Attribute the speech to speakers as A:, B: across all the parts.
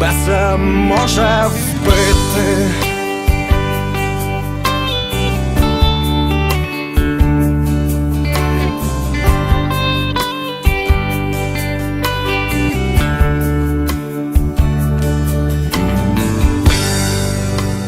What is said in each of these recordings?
A: тебе може вбити.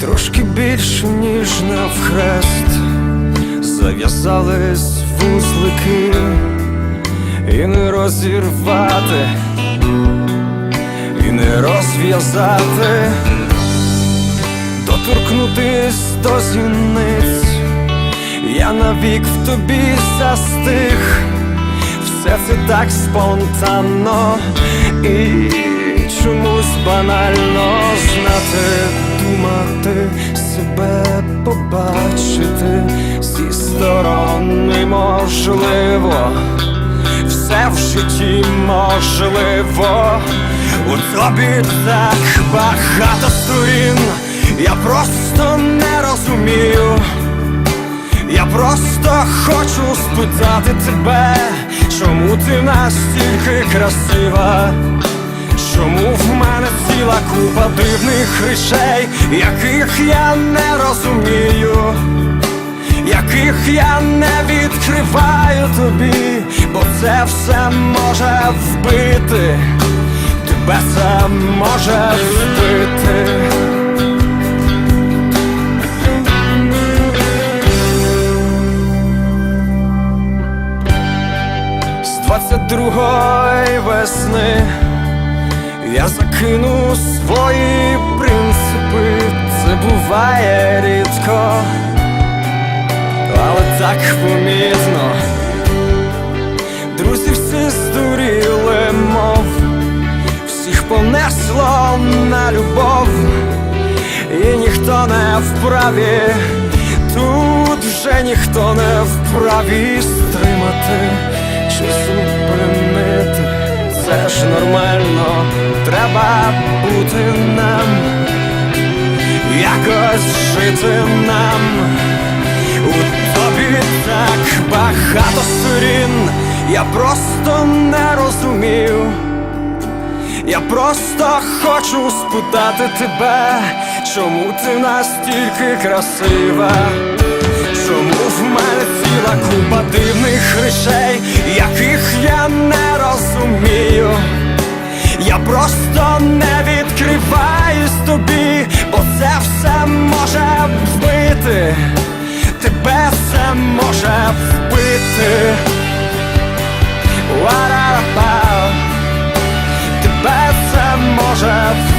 A: Трошки більше, ніж навхрест. Зав'язались вузлики. І не розірвати, розв'язати, доторкнутись до зіниць, я навік в тобі застиг, все це так спонтанно. І чомусь банально знати, думати, себе побачити. Зі сторони можливо, все в житті можливо, у тобі багато сторін, я просто не розумію. Я просто хочу спитати тебе, чому ти настільки красива? Чому в мене ціла купа дивних речей, яких я не розумію, яких я не відкриваю тобі, бо це все може вбити, тебе може вбити. З 22-ї весни я закину свої принципи, це буває рідко, але так помітно. Друзі всі здуріли, любов, і ніхто не вправі, тут вже ніхто не вправі стримати чи зупинити. Це ж нормально, треба бути нам, якось жити нам. У тобі так багато сторін, я просто не розумію. Я просто хочу спитати тебе, чому ти настільки красива, чому в мене ціла купа дивних речей, яких я не розумію. Я просто не відкриваюсь тобі, бо це все може вбити, тебе це може вбити. als het